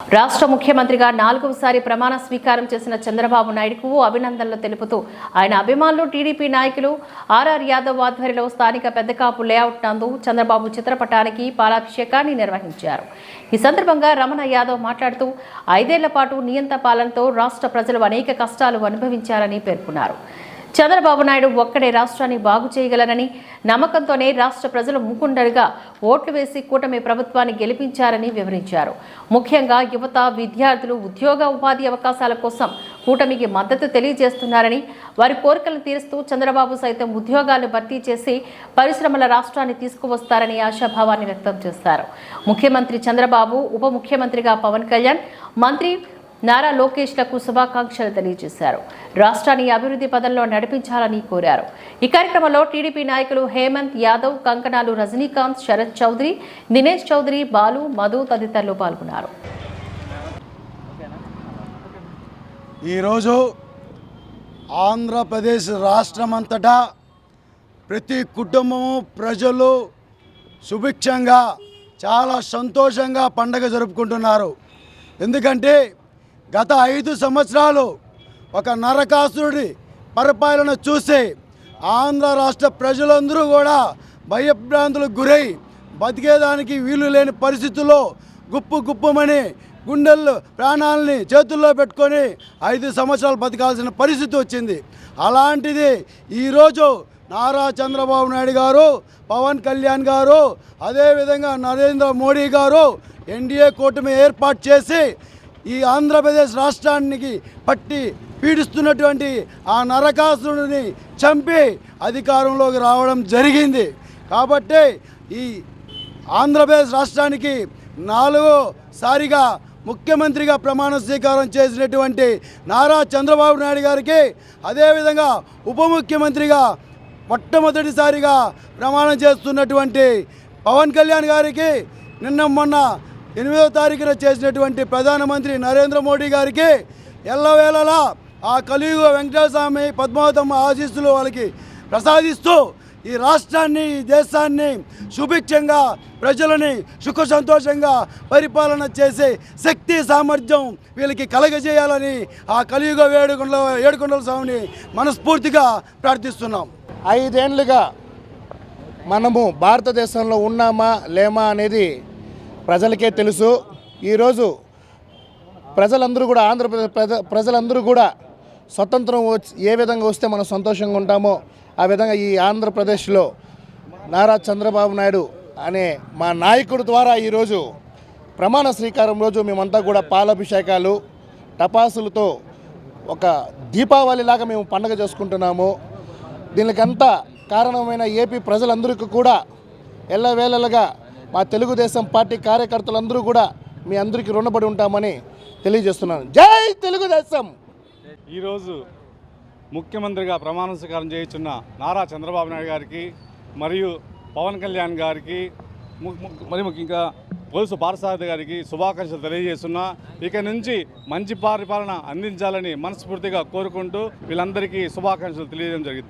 రాష్ట్ర ముఖ్యమంత్రిగా నాలుగవసారి ప్రమాణ స్వీకారం చేసిన చంద్రబాబు నాయుడుకు అభినందనలు తెలుపుతూ ఆయన అభిమానులు టీడీపీ నాయకులు ఆర్ఆర్ యాదవ్ ఆధ్వర్యంలో స్థానిక పెద్దకాపు లేఅవుట్ నందు చంద్రబాబు చిత్రపటానికి పాలాభిషేకాన్ని నిర్వహించారు. ఈ సందర్భంగా రమణ యాదవ్ మాట్లాడుతూ ఐదేళ్ళ పాటు నియంత పాలనతో రాష్ట్ర ప్రజలు అనేక కష్టాలు అనుభవించారని పేర్కొన్నారు. చంద్రబాబు నాయుడు ఒక్కడే రాష్ట్రాన్ని బాగు చేయగలనని నమ్మకంతోనే రాష్ట్ర ప్రజలు ముకుండలుగా ఓట్లు వేసి కూటమి ప్రభుత్వాన్ని గెలిపించారని వివరించారు. ముఖ్యంగా యువత విద్యార్థులు ఉద్యోగ ఉపాధి అవకాశాల కోసం కూటమికి మద్దతు తెలియజేస్తున్నారని వారి కోరికలను తీరుస్తూ చంద్రబాబు సైతం ఉద్యోగాలు భర్తీ చేసి పరిశ్రమల రాష్ట్రాన్ని తీసుకువస్తారని ఆశాభావాన్ని వ్యక్తం చేశారు. ముఖ్యమంత్రి చంద్రబాబు ఉప ముఖ్యమంత్రిగా పవన్ కళ్యాణ్ మంత్రి నారా లోకేష్లకు శుభాకాంక్షలు తెలియజేశారు. రాష్ట్రాన్ని అభివృద్ధి పదంలో నడిపించాలని కోరారు. ఈ కార్యక్రమంలో టీడీపీ నాయకులు హేమంత్ యాదవ్ కంకణాలు రజనీకాంత్ శరత్ చౌదరి దినేష్ చౌదరి బాలు మధు తదితరులు పాల్గొన్నారు. ఈరోజు ఆంధ్రప్రదేశ్ రాష్ట్రమంతటా ప్రతి కుటుంబము ప్రజలు సుభిక్షంగా చాలా సంతోషంగా పండగ జరుపుకుంటున్నారు. ఎందుకంటే గత ఐదు సంవత్సరాలు ఒక నరకాసురుడి పరిపాలన చూసి ఆంధ్ర రాష్ట్ర ప్రజలందరూ కూడా భయభ్రాంతులకు గురై బతికేదానికి వీలు లేని పరిస్థితుల్లో గుప్పు గుప్పుమని గుండెలు ప్రాణాలని చేతుల్లో పెట్టుకొని ఐదు సంవత్సరాలు బతకాల్సిన పరిస్థితి వచ్చింది. అలాంటిది ఈరోజు నారా చంద్రబాబు నాయుడు గారు పవన్ కళ్యాణ్ గారు అదేవిధంగా నరేంద్ర మోడీ గారు ఎన్డీఏ కూటమి ఏర్పాటు చేసి ఈ ఆంధ్రప్రదేశ్ రాష్ట్రానికి పట్టి పీడిస్తున్నటువంటి ఆ నరకాసురుడిని చంపి అధికారంలోకి రావడం జరిగింది. కాబట్టి ఈ ఆంధ్రప్రదేశ్ రాష్ట్రానికి నాలుగోసారిగా ముఖ్యమంత్రిగా ప్రమాణ స్వీకారం చేసినటువంటి నారా చంద్రబాబు నాయుడు గారికి అదేవిధంగా ఉప ముఖ్యమంత్రిగా మొట్టమొదటిసారిగా ప్రమాణం చేస్తున్నటువంటి పవన్ కళ్యాణ్ గారికి నిన్న మొన్న ఎనిమిదో తారీఖున చేసినటువంటి ప్రధానమంత్రి నరేంద్ర మోడీ గారికి ఎల్లవేళలా ఆ కలియుగ వెంకటేశ్వర స్వామి పద్మావతమ్మ ఆశీస్సులు వాళ్ళకి ప్రసాదిస్తూ ఈ రాష్ట్రాన్ని ఈ దేశాన్ని సుభిక్షంగా ప్రజలని సుఖ సంతోషంగా పరిపాలన చేసే శక్తి సామర్థ్యం వీళ్ళకి కలగజేయాలని ఆ కలియుగ వేడుకొండల ఏడుకొండల స్వామిని మనస్ఫూర్తిగా ప్రార్థిస్తున్నాం. ఐదేండ్లుగా మనము భారతదేశంలో ఉన్నామా లేమా అనేది ప్రజలకే తెలుసు. ఈరోజు ప్రజలందరూ కూడా ఆంధ్రప్రదేశ్ ప్రజ ప్రజలందరూ కూడా స్వతంత్రం వచ్చి ఏ విధంగా వస్తే మనం సంతోషంగా ఉంటామో ఆ విధంగా ఈ ఆంధ్రప్రదేశ్లో నారా చంద్రబాబు నాయుడు అనే మా నాయకుడి ద్వారా ఈరోజు ప్రమాణ స్వీకారం రోజు మేమంతా కూడా పాలాభిషేకాలు టపాసులతో ఒక దీపావళిలాగా మేము పండగ చేసుకుంటున్నాము. దీనికంతా కారణమైన ఏపీ ప్రజలందరికీ కూడా ఎల్లవేళలుగా మా తెలుగుదేశం పార్టీ కార్యకర్తలందరూ కూడా మీ అందరికీ రుణపడి ఉంటామని తెలియజేస్తున్నాను. జై తెలుగుదేశం! ఈరోజు ముఖ్యమంత్రిగా ప్రమాణ స్వీకారం చేయించున్న నారా చంద్రబాబు నాయుడు గారికి మరియు పవన్ కళ్యాణ్ గారికి ము- మరి ముఖ్యంగా పోలీసు పారసారథి గారికి శుభాకాంక్షలు తెలియజేస్తున్నా. ఇక నుంచి మంచి పరిపాలన అందించాలని మనస్ఫూర్తిగా కోరుకుంటూ వీళ్ళందరికీ శుభాకాంక్షలు తెలియజేయడం జరిగింది.